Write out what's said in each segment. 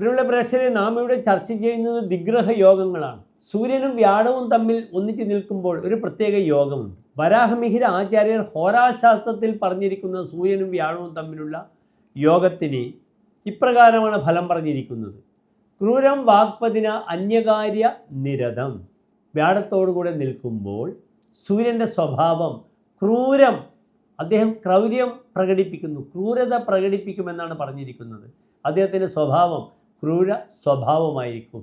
പ്രിയമുള്ള പ്രേക്ഷകരെ നാം ഇവിടെ ചർച്ച ചെയ്യുന്നത് ദിഗ്രഹ യോഗങ്ങളാണ്. സൂര്യനും വ്യാഴവും തമ്മിൽ ഒന്നിച്ചു നിൽക്കുമ്പോൾ ഒരു പ്രത്യേക യോഗമുണ്ട് വരാഹമിഹിര ആചാര്യർ ഹോരാശാസ്ത്രത്തിൽ പറഞ്ഞിരിക്കുന്ന സൂര്യനും വ്യാഴവും തമ്മിലുള്ള യോഗത്തിന് ഇപ്രകാരമാണ് ഫലം പറഞ്ഞിരിക്കുന്നത്. ക്രൂരം വാക്പതിന അന്യകാര്യ നിരതം. വ്യാഴത്തോടുകൂടെ നിൽക്കുമ്പോൾ സൂര്യന്റെ സ്വഭാവം ക്രൂരം. അദ്ദേഹം ക്രൗര്യം പ്രകടിപ്പിക്കുന്നു. ക്രൂരത പ്രകടിപ്പിക്കുമെന്നാണ് പറഞ്ഞിരിക്കുന്നത്. അദ്ദേഹത്തിന്റെ സ്വഭാവം ക്രൂര സ്വഭാവമായിരിക്കും.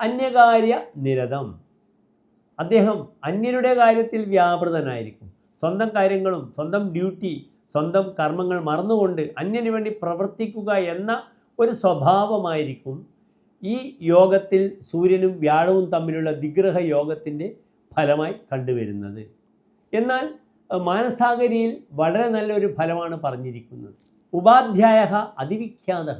അന്യകാര്യ നിരതം. അദ്ദേഹം അന്യരുടെ കാര്യത്തിൽ വ്യാപൃതനായിരിക്കും. സ്വന്തം കാര്യങ്ങളും സ്വന്തം ഡ്യൂട്ടി സ്വന്തം കർമ്മങ്ങൾ മറന്നുകൊണ്ട് അന്യന് വേണ്ടി പ്രവർത്തിക്കുക എന്ന ഒരു സ്വഭാവമായിരിക്കും ഈ യോഗത്തിൽ സൂര്യനും വ്യാഴവും തമ്മിലുള്ള ദിഗ്രഹ യോഗത്തിന്റെ ഫലമായി കണ്ടുവരുന്നത്. എന്നാൽ മാനസാഗരിയിൽ വളരെ നല്ലൊരു ഫലമാണ് പറഞ്ഞിരിക്കുന്നത്. ഉപാധ്യായ അതിവിഖ്യാത.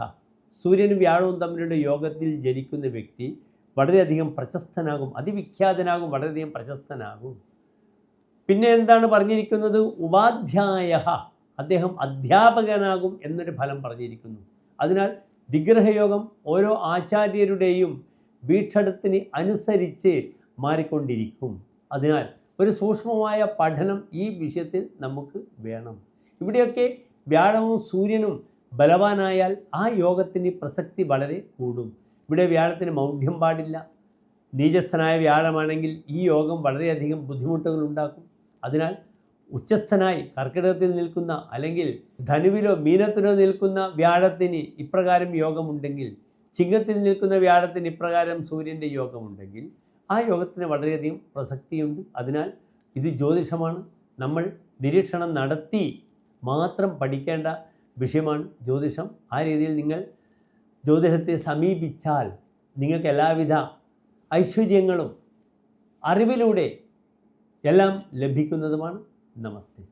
സൂര്യനും വ്യാഴവും തമ്മിലുള്ള യോഗത്തിൽ ജനിക്കുന്ന വ്യക്തി വളരെയധികം പ്രശസ്തനാകും അതിവിഖ്യാതനാകും വളരെയധികം പ്രശസ്തനാകും. പിന്നെ എന്താണ് പറഞ്ഞിരിക്കുന്നത്? ഉപാധ്യായ. അദ്ദേഹം അധ്യാപകനാകും എന്നൊരു ഫലം പറഞ്ഞിരിക്കുന്നു. അതിനാൽ ദിഗ്രഹയോഗം ഓരോ ആചാര്യരുടെയും വീക്ഷണത്തിന് അനുസരിച്ച് മാറിക്കൊണ്ടിരിക്കും. അതിനാൽ ഒരു സൂക്ഷ്മമായ പഠനം ഈ വിഷയത്തിൽ നമുക്ക് വേണം. ഇവിടെയൊക്കെ വ്യാഴവും സൂര്യനും ബലവാനായാൽ ആ യോഗത്തിന് പ്രസക്തി വളരെ കൂടും. ഇവിടെ വ്യാഴത്തിന് മൗഢ്യം പാടില്ല. നീചസ്ഥനായ വ്യാഴമാണെങ്കിൽ ഈ യോഗം വളരെയധികം ബുദ്ധിമുട്ടുകൾ ഉണ്ടാക്കും. അതിനാൽ ഉച്ചസ്ഥനായി കർക്കിടകത്തിൽ നിൽക്കുന്ന അല്ലെങ്കിൽ ധനുവിലോ മീനത്തിലോ നിൽക്കുന്ന വ്യാഴത്തിന് ഇപ്രകാരം യോഗമുണ്ടെങ്കിൽ ചിങ്ങത്തിൽ നിൽക്കുന്ന വ്യാഴത്തിന് ഇപ്രകാരം സൂര്യന്റെ യോഗമുണ്ടെങ്കിൽ ആ യോഗത്തിന് വളരെയധികം പ്രസക്തിയുണ്ട്. അതിനാൽ ഇത് ജ്യോതിഷമാണ്. നമ്മൾ നിരീക്ഷണം നടത്തി മാത്രം പഠിക്കേണ്ട വിഷയമാണ് ജ്യോതിഷം. ആ രീതിയിൽ നിങ്ങൾ ജ്യോതിഷത്തെ സമീപിച്ചാൽ നിങ്ങൾക്ക് എല്ലാവിധ ഐശ്വര്യങ്ങളും അറിവിലൂടെ എല്ലാം ലഭിക്കുന്നതുമാണ്. നമസ്തേ.